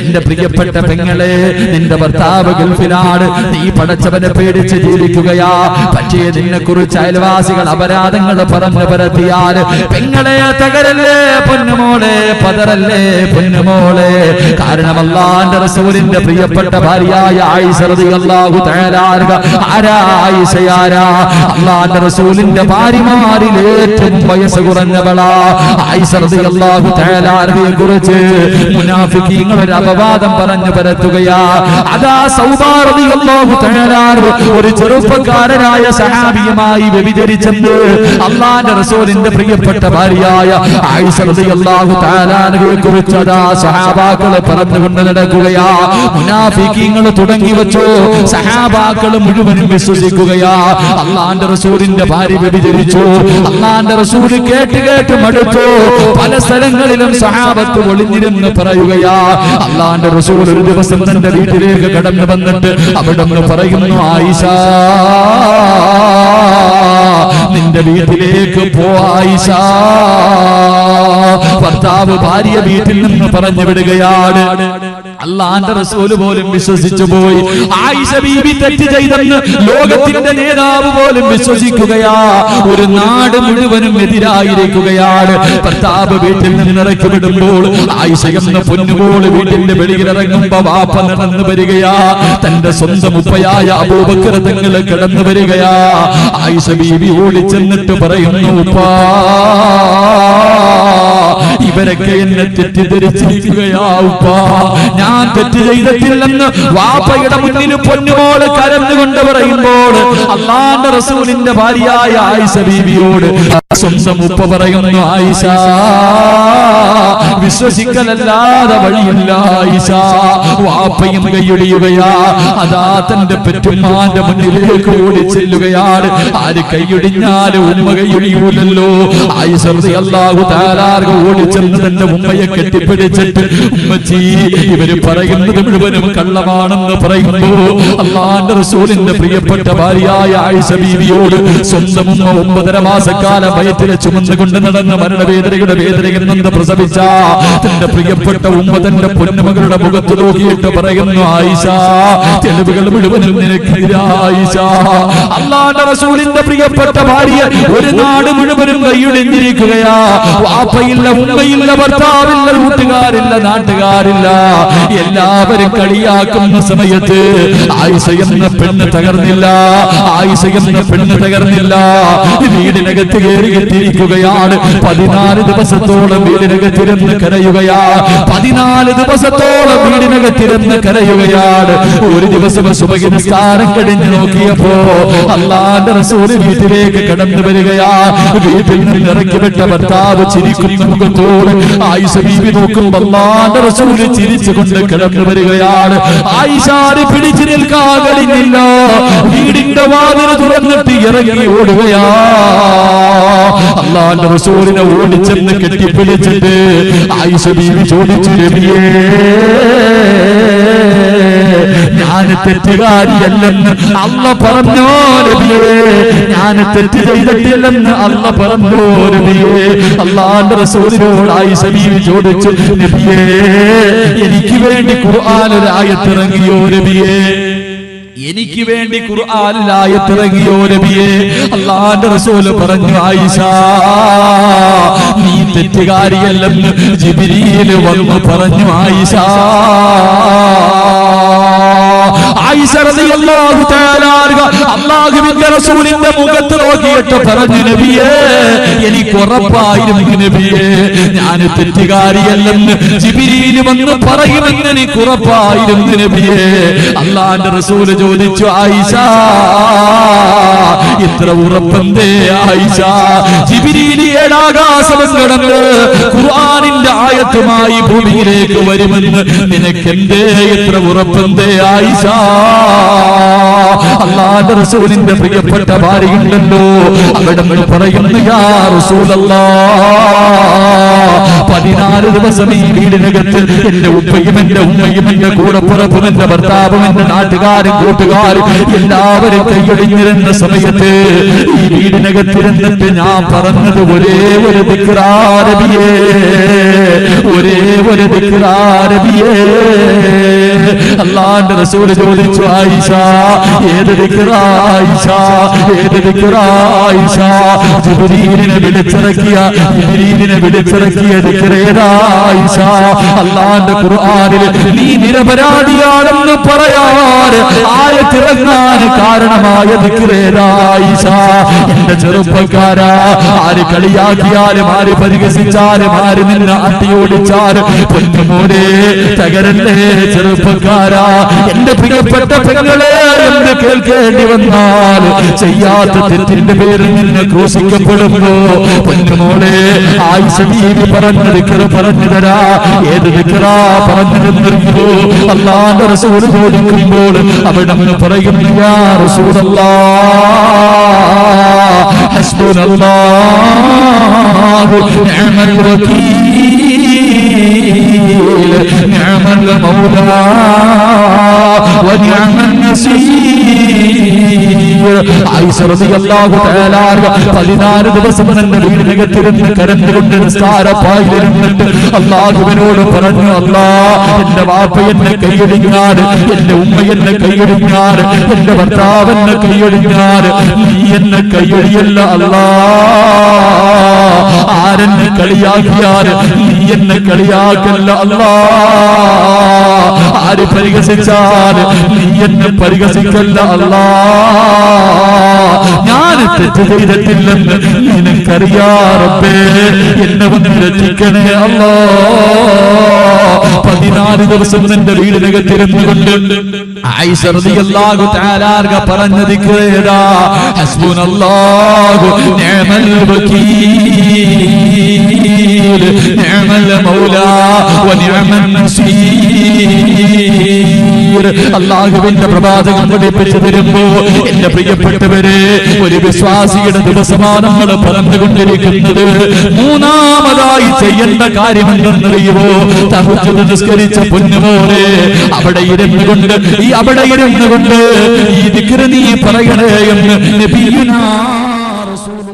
എന്റെ പ്രിയപ്പെട്ട പെങ്ങളെ നിന്റെ ഭർത്താവ് ഗൾഫിലാണ്. നീ പടച്ചവനെ പേടിച്ച് ജീവിക്കുകയാ. പക്ഷേ നിന്നെ കുറിച്ച് അയൽവാസികൾ അപരാധങ്ങൾ പറഞ്ഞു പരത്തിയാൽ പെങ്ങളെ തകരല്ലേ പൊന്നുമോളെ പതറല്ലേ പൊന്നുമോളെ. കാരണം അള്ളാന്റെ റസൂലിന്റെ പ്രിയപ്പെട്ട ഭാര്യയായ തആല അൻഹ. ആരാ ആയിഷയാരാ അള്ളാന്റെ റസൂലിന്റെ ഭാര്യമാരിൽ ഏറ്റവും വയസ്സ് കുറഞ്ഞവളാ റളിയല്ലാഹു തആല കുറിച്ച്. മുനാഫിക്കീങ്ങൾ ഒരു അപവാദം പറഞ്ഞു പരത്തുകയാ. അതാ റളിയല്ലാഹു തആല ഒരു ചെറുപ്പക്കാരനായ സഹാബിയുമായി വ്യഭിചരിച്ചെന്ന് അള്ളാന്റെ റസൂലിന്റെ പ്രിയപ്പെട്ട ഭാര്യയായ ആയിഷ തആല അൻഹയെ കുറിച്ച് അതാ സഹാബാക്കളെ പറഞ്ഞുകൊണ്ട് നടക്കുകയാ. മുനാഫിക്കീങ്ങൾ തുടങ്ങി വെച്ചു. സഹാബാക്കൾ മുഴുവനും വിശ്വസിക്കുകയാ. അള്ളാന്റെ റസൂലിന്റെ ഭാര്യ വ്യഭിചരിച്ചു. അള്ളാന്റെ റസൂൽ കേട്ട് കേട്ട് മടുത്തു. പല സ്ഥലങ്ങളിലും സഹാബത്ത് ഒളിഞ്ഞിരുന്ന് പറയുകയാ അള്ളാന്റെ റസൂൽ ഒരു ദിവസം തന്റെ വീട്ടിലേക്ക് കടന്നു വന്നിട്ട് അവിടെ പറയുന്നു ആയിഷ നിന്റെ വീട്ടിലേക്ക് പോ ആയിഷ. ഭർത്താവ് ഭാര്യ വീട്ടിൽ നിന്ന് പറഞ്ഞു വിടുകയാണ് അള്ളാന്റെ റസൂൽ പോലും വിശ്വസിച്ചു പോയി. ആയിഷ ബീബി തെറ്റ് ചെയ്തെന്ന് ലോകത്തിന്റെ നേതാവ് പോലും വിശ്വസിക്കുകയാ. ഒരു നാട് മുഴുവനും എതിരായിരിക്കുകയാണ്. ഭർത്താവ് വീട്ടിൽ നിന്ന് ഇറക്കി വിടുമ്പോൾ ആയിഷ എന്ന പൊന്നുപോൾ വീട്ടിന്റെ വെളിയിൽ ഇറങ്ങുമ്പോ വാപ്പ നടന്നു വരികയാ. തന്റെ സ്വന്തം ഉപ്പയായ അബൂബക്കർ തങ്ങൾ കിടന്നു വരികയാ. ആയിഷ ബീബി ഓടിച്ചെന്നിട്ട് പറയുന്നു ഉപ്പാ. ഇവരൊക്കെ എന്നെ തെറ്റിദ്ധരിച്ചിരിക്കുകയാ ഉപ്പാ ഞാൻ തെറ്റ് ചെയ്തിട്ടില്ലെന്ന് വാപ്പയുടെ മുന്നിൽ പൊന്നുമോൾ കരഞ്ഞുകൊണ്ട് പറയുമ്പോൾ അള്ളാന്റെ റസൂലിന്റെ ഭാര്യയായ ആയിഷ ബീവിയോട് ഉപ്പ പറയുന്നു ആയിഷ വിശ്വസിക്കലല്ലാതെ വഴിയില്ല ആയിഷ വാപ്പയും കൈയൊടിയുകയാ. അതാ തന്റെ പെറ്റുമാന്റെ മുന്നിലേക്ക് ഓടി ചെല്ലുകയാണ്. ആര് കൈയൊടിഞ്ഞാലും ഉമ്മ കൈയൊടിയൂലല്ലോ. ആയിഷ അള്ളാഹു താരാർഗ ഓടി ചെന്ന് തന്റെ ഉമ്മയെ കെട്ടിപ്പിടിച്ചിട്ട് ഉമ്മച്ചി ഇവർ പറയുന്നത് മുഴുവനും കള്ളമാണെന്ന് പറയുമ്പോ അള്ളാന്റെ റസൂലിന്റെ പ്രിയപ്പെട്ട ഭാര്യയായ ആയിഷ ബീവിയോട് സ്വന്തം ഉമ്മ ഒമ്പതര മാസക്കാലം വയറ്റിലെ ചുമന്നുകൊണ്ട് നടന്ന മരണവേദനയുടെ വേദനയിൽ നിന്ന് പ്രസവിച്ച തന്റെ പ്രിയപ്പെട്ട ഉമ്മ തന്റെ പൊന്നുമകളുടെ മുഖത്ത് നോക്കിയിട്ട് പറയുന്നു ആയിഷ തെളിവുകൾ മുഴുവനും നിനക്കെതിരായിഷ അള്ളാന്റെ റസൂലിന്റെ പ്രിയപ്പെട്ട ഭാര്യ ഒരു നാട് മുഴുവനും കൈയൊടിഞ്ഞിരിക്കുകയാ. വാപ്പയില്ല ഉമ്മയില്ല ഭർത്താവില്ല കൂട്ടുകാരില്ല നാട്ടുകാരില്ല. എല്ലാവരും കളിയാക്കുന്ന സമയത്ത് ആയിഷ എന്ന പെണ്ണ് തകർന്നില്ല. ആയിഷ എന്ന പെണ്ണ് തകർന്നില്ല. വീടിനകത്ത് കയറി എത്തിയിരിക്കുകയാണ് പതിനാല് ദിവസത്തോളം വീടിനകത്തിരുന്ന് കരയുകയാ. പതിനാല് ദിവസത്തോളം വീടിനകത്തിരുന്ന് കരയുകയാണ്. ഒരു ദിവസം സുബഹി നിസ്കാരം കഴിഞ്ഞ് നോക്കിയപ്പോ അള്ളാന്റെ റസൂൽ വീട്ടിലേക്ക് കടന്നു വരികയാ. വീട്ടിൽ നിന്ന് ഇറക്കി വിട്ട ഭർത്താവ് ചിരിക്കുന്ന മുഖത്തോട് ആയിഷ ബീവി നോക്കുമ്പോ അള്ളാന്റെ റസൂൽ ചിരിച്ചുകൊണ്ട് കടന്നു വരികയാണ്. ആയിഷാര് പിടിച്ചു നിൽക്കാൻ കഴിഞ്ഞില്ല. വീടിന്റെ വാതിൽ തുറന്നിട്ട് ഇറങ്ങി ഓടുകയാ. അള്ളാന്റെ റസൂലിനെ ഓടിച്ചെന്ന് കെട്ടിപ്പിടിച്ചിട്ട് ആയിഷ ബീവി ചോദിച്ചു നബിയേ ഞാൻ തെറ്റുകാരിയല്ലെന്ന് അല്ല പറഞ്ഞോ നബിയേ. ഞാൻ തെറ്റ് ചെയ്തിട്ടില്ലെന്ന് അല്ല പറഞ്ഞോ നബിയേ. അള്ളാന്റെ റസൂലിനോടായി ബീവി ചോദിച്ചു നബിയേ എനിക്ക് വേണ്ടി ഖുർആൻ ഒരു ആയത്തിറങ്ങിയോ നബിയേ? എനിക്ക് വേണ്ടി ഖുർആനിലായത്തിറങ്ങിയോ നബിയെ? അള്ളാന്റെ റസൂൽ പറഞ്ഞു ആയിഷ നീ തെറ്റുകാരിയല്ലെന്ന് ജിബിരിയിൽ വന്നു പറഞ്ഞു ആയിഷ. ആയിഷ റളിയല്ലാഹു തആല അൻഹ അല്ലാഹുവിന്റെ റസൂലിന്റെ മുഖത്ത് നോക്കിയിട്ട് പറഞ്ഞു നബിയേ എനിക്ക് ഉറപ്പായിരുന്നു നബിയേ ഞാൻ തെറ്റുകാരിയല്ലെന്ന് ജിബ്രീൽ വന്ന് പറയുമെന്ന് എനിക്ക് ഉറപ്പായിരുന്നു നബിയേ. അള്ളാന്റെ റസൂൽ ചോദിച്ചു ആയിഷ ഇത്ര ഉറപ്പന്തേ ആയിഷ. ജിബിരിയിലേടാകാശം കടന്ന് ഖുർആനിന്റെ ആയത്തുമായി ഭൂമിയിലേക്ക് വരുമെന്ന് നിനക്കെന്തേ ഇത്ര ഉറപ്പന്തേ ആയിഷ? അള്ളാന്റെ റസൂലിന്റെ പ്രിയപ്പെട്ട ഭാര്യയുണ്ടല്ലോ. അവിടെ പറയുന്നു യാ റസൂലല്ലാ പതിനാല് ദിവസം ഈ വീടിനകത്ത് എന്റെ ഉപ്പയും എന്റെ ഉമ്മയും എന്റെ കൂടപ്പുറപ്പും എന്റെ ഭർത്താവും എന്റെ നാട്ടുകാരും കൂട്ടുകാരും എല്ലാവരും കൈയൊഴിഞ്ഞിരുന്ന സമയത്ത് ഈ വീടിനകത്തിരുന്നിട്ട് ഞാൻ പറഞ്ഞത് ഒരേ ഒരു ദിക്റാരബിയേ ഒരേ ഒരു ദിക്റാരബിയേ അള്ളാന്റെ റസൂൽ ചോദിച്ചു ആയിഷ ജിബ്രീലിനെ അല്ലാന്റെ ഖുർആനിൽ നീ നിരപരാധിയാണെന്ന് പറയാൻ ആയത്തിറങ്ങാൻ കാരണമായ എന്റെ ചെറുപ്പക്കാരാ ആര് കളിയാക്കിയാലും ആര് പരിഹസിച്ചാലും ആര് നിന്നെ അട്ടിയോടിച്ചാലും പൊന്നുമോനെ തകരല്ലേ ചെറുപ്പക്കാരാ? എന്റെ പ്രിയപ്പെട്ട പെങ്ങളെ എന്ന് കേൾക്കേണ്ടി വന്നാൽ ചെയ്യാത്ത തെറ്റിന്റെ പേരിൽ നിന്ന് ക്രൂശിക്കപ്പെടുമ്പോ പൊന്നുമോളെ ആയിഷ ബീവി പറഞ്ഞ ദിക്കറ് പറഞ്ഞു തരാ. ഏത് ദിക്കറാ പറഞ്ഞിരുന്നോ അള്ളാന്റെ റസൂൽ ചോദിക്കുമ്പോൾ അവിടെ നിന്ന് رسول الله حسبنا الله نعم الوكيل نعم المولى ونعم പതിനാല് ദിവസം എന്റെ വീടിനകത്തിരുന്ന് കരഞ്ഞുകൊണ്ട് നിസ്കാരപ്പായിരുന്നിട്ട് അള്ളാഹുവിനോട് പറഞ്ഞു അല്ലാ എന്റെ വാപ്പ എന്നെ കൈയടിഞ്ഞാറ് എന്റെ ഉമ്മ എന്നെ കൈയടിഞ്ഞാറ് എന്റെ ഭർത്താവ് എന്നെ കൈയടിഞ്ഞാറ് നീ എന്നെ കൈയടിയല്ല അല്ലാ ആരെന്നെ കളിയാക്കിയാറ് നീ എന്നെ കളിയാക്കല്ല അല്ലാ. ആര് പരിഹസിച്ചാൽ നീ എന്നെ പരിഹസിക്കല്ല അല്ലാ. ഞാൻ തെറ്റ് ചെയ്തിട്ടില്ലെന്ന് നിനക്കറിയാറപ്പേ എന്നെ വന്ന് രക്ഷിക്കണേ അല്ലോ. പതിനാല് ദിവസം നിന്റെ വീടിനകത്തിരുന്നുകൊണ്ട് ആയിഷ റളിയല്ലാഹു തആല പറഞ്ഞത് കേടാ ഹസ്ബുനല്ലാഹു നിഅമൽ വകീൽ നിഅമൽ മൗലാ വനിഅമൻ നസീർ. അള്ളാഹുവിന്റെ പ്രവാചകം പഠിപ്പിച്ചു തരുമ്പോ എന്റെ പ്രിയപ്പെട്ടവരെ ഒരു വിശ്വാസിയുടെ ദിവസമാണ് നമ്മൾ പറഞ്ഞുകൊണ്ടിരിക്കുന്നത്. മൂന്നാമതായി ചെയ്യേണ്ട കാര്യമെന്തെന്നറിയുമോ തഹജ്ജുദ് നിസ്കരിച്ച പൊന്നുപോലെ അവിടെ ഇരുന്നു കൊണ്ട് ഈ അവിടെ ഇരുന്നു കൊണ്ട് ഈ ദിക്റ് നീ പറയണേ എന്ന് നബിയുനാ റസൂലുള്ളാഹ്